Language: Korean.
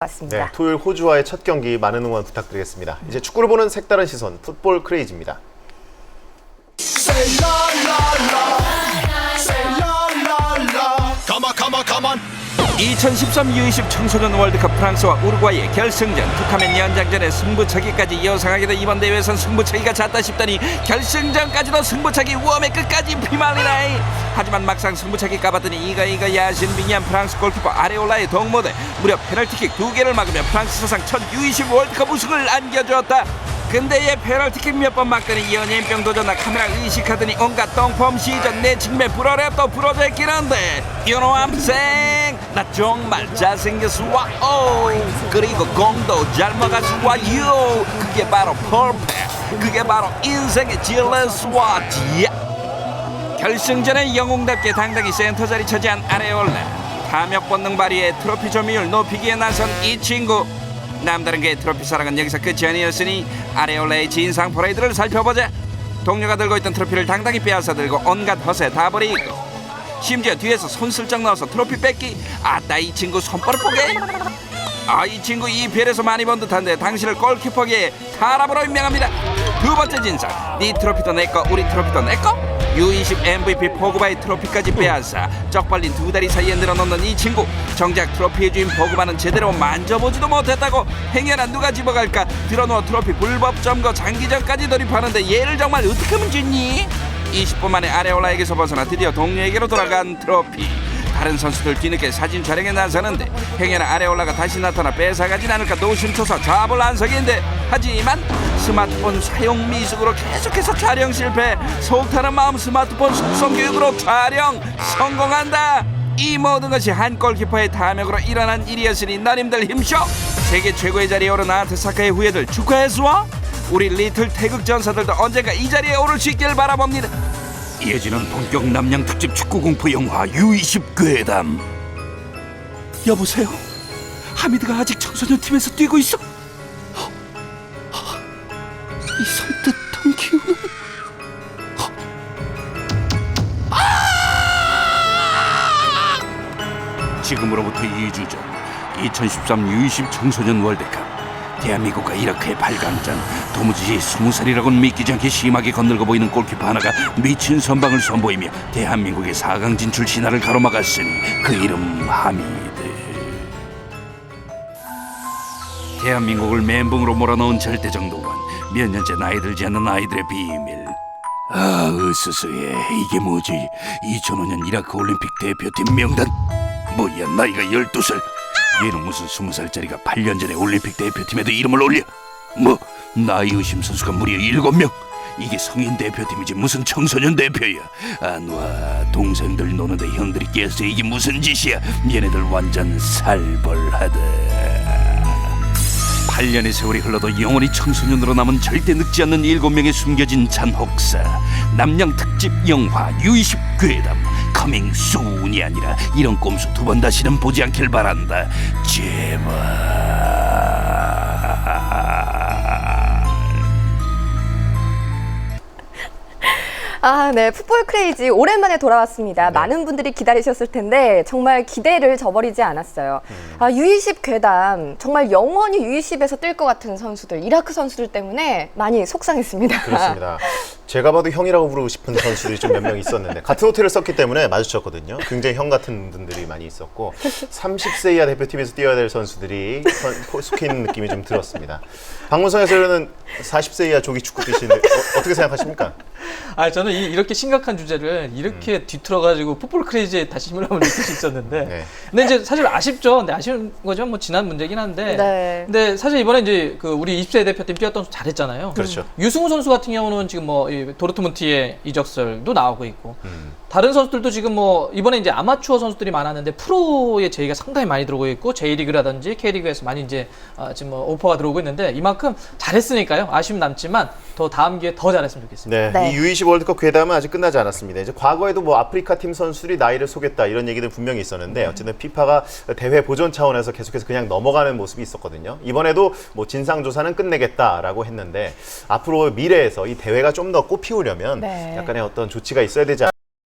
같습니다. 네, 토요일 호주와의 첫 경기 많은 응원 부탁드리겠습니다. 이제 축구를 보는 색다른 시선, 풋볼 크레이지입니다. Say la la la. Say la la la. Come on, come on, come on. 2013 U20 청소년 월드컵 프랑스와 우루과이의 결승전 툭하면 연장전에 승부차기까지 예상하게도 이번 대회에선 승부차기가 잦다 싶더니 결승전까지도 승부차기 우엄의 끝까지 피말리나이 하지만 막상 승부차기 까봤더니 이거 이거 야신 빙의한 프랑스 골키퍼 아레올라의 동무대 무려 페널티킥 두 개를 막으며 프랑스 사상 첫 U20 월드컵 우승을 안겨주었다. 근데 얘 페널티킥 몇 번 막더니 연예인병 도전나 카메라 의식하더니 온갖 똥폼 시전 내 직매 또 부러져 있긴 한데 You know I'm saying 나 정말 잘생겼어 와오 그리고 공도 잘 먹었어 와요 그게 바로 퍼펙트 그게 바로 인생의 질레스와 야 결승전에 영웅답게 당당히 센터 자리 차지한 아레올라 탐욕 본능 발휘에 트로피 점유율 높이기에 나선 이 친구. 남다른 그의 트로피 사랑은 여기서 끝이 아니었으니 아레올라의 진상 퍼레이드를 살펴보자. 동료가 들고 있던 트로피를 당당히 빼앗아 들고 온갖 허세 다 버리고 심지어 뒤에서 손 슬쩍 넣어서 트로피 뺏기. 아따 이 친구 손버릇 보게. 아 이 친구 EPL에서 많이 본 듯한데 당신을 골키퍼계의 타랍으로 임명합니다. 두 번째 진상. 네 트로피도 내꺼 우리 트로피도 내꺼 U20 MVP 포그바의 트로피까지 빼앗아 쩍 빨린 두 다리 사이에 늘어놓는 이 친구. 정작 트로피의 주인 포그바는 제대로 만져보지도 못했다고 행여나 누가 집어갈까? 들어누워 트로피 불법 점거 장기전까지 돌입하는데 얘를 정말 어떻게 하면 좋니 20분 만에 아레올라에게서 벗어나 드디어 동료에게로 돌아간 트로피. 다른 선수들 뒤늦게 사진 촬영에 나서는데 행여나 아래올라가 다시 나타나 뺏어가진 않을까 노심초사 자불안석인데 하지만 스마트폰 사용 미숙으로 계속해서 촬영 실패. 속타는 마음 스마트폰 숙성 교육으로 촬영 성공한다. 이 모든 것이 한 골키퍼의 탐욕으로 일어난 일이었으니 너님들 힘쇼 세계 최고의 자리에 오른 아트사카의 후예들 축하해 수와 우리 리틀 태극 전사들도 언젠가 이 자리에 오를 수 있길 바라봅니다 이어지는 본격 남양 특집 축구 공포 영화 U20 괴담. 여보세요. 하미드가 아직 청소년 팀에서 뛰고 있어. 이 설득한 기운은. 아! 지금으로부터 2주 전 2013 U20 청소년 월드컵 대한민국과 이라크의 8강전 도무지 20살이라고는 믿기지 않게 심하게 건들고 보이는 골키퍼 하나가 미친 선방을 선보이며 대한민국의 4강 진출 신화를 가로막았으니 그 이름 하미드 대한민국을 멘붕으로 몰아넣은 절대정도원 몇 년째 나이 들지 않는 아이들의 비밀. 아 으스스해 이게 뭐지? 2005년 이라크 올림픽 대표팀 명단. 뭐야 나이가 12살 얘는 무슨 20살짜리가 8년 전에 올림픽 대표팀에도 이름을 올려? 뭐 나이 의심 선수가 무려 7명. 이게 성인 대표팀이지 무슨 청소년 대표야? 안와 동생들 노는데 형들이 깨서 이게 무슨 짓이야? 얘네들 완전 살벌하다. 8년의 세월이 흘러도 영원히 청소년으로 남은 절대 늙지 않는 7명의 숨겨진 잔혹사. 남양 특집 영화 유이십 괴담 커밍 순이 아니라 이런 꼼수 두 번 다시는 보지 않길 바란다 제발 아, 네. 풋볼 크레이지 오랜만에 돌아왔습니다. 많은 분들이 기다리셨을 텐데 정말 기대를 저버리지 않았어요. 아, U20 괴담 정말 영원히 U20에서 뛸 것 같은 선수들, 이라크 선수들 때문에 많이 속상했습니다. 그렇습니다. 제가 봐도 형이라고 부르고 싶은 선수들이 좀 몇 명 있었는데 같은 호텔을 썼기 때문에 마주쳤거든요. 굉장히 형 같은 분들이 많이 있었고 30세 이하 대표팀에서 뛰어야 될 선수들이 속해 있는 느낌이 좀 들었습니다. 박문성 해설위원은 40세 이하 조기 축구 뛰시는데 어, 떻게 생각하십니까? 아 저는 이, 렇게 심각한 주제를 이렇게 뒤틀어가지고 풋볼 크레이지에 다시 힘을 느낄 수 있었는데 네. 근데 이제 사실 아쉽죠. 근데 아쉬운 거죠. 뭐 지난 문제긴 한데 네. 근데 사실 이번에 이제 그 우리 20세 대표팀 뛰었던 선수 잘했잖아요. 그렇죠. 유승우 선수 같은 경우는 지금 뭐이 도르트문트의 이적설도 나오고 있고 음. 다른 선수들도 지금 뭐 이번에 이제 아마추어 선수들이 많았는데 프로의 제의가 상당히 많이 들어오고 있고 J리그라든지 K리그에서 많이 이제 아, 지금 뭐 오퍼가 들어오고 있는데 이만큼 잘했으니까요. 아쉬움 남지만 더 다음 기회에 더 잘했으면 좋겠습니다. 네, 네. 이 U20 월드컵 괴담은 아직 끝나지 않았습니다. 이제 과거에도 뭐 아프리카 팀 선수들이 나이를 속였다 이런 얘기들 분명히 있었는데 어쨌든 피파가 대회 보존 차원에서 계속해서 그냥 넘어가는 모습이 있었거든요. 이번에도 뭐 진상 조사는 끝내겠다라고 했는데 앞으로 미래에서 이 대회가 좀 더 꽃피우려면 네. 약간의 어떤 조치가 있어야 되지 않.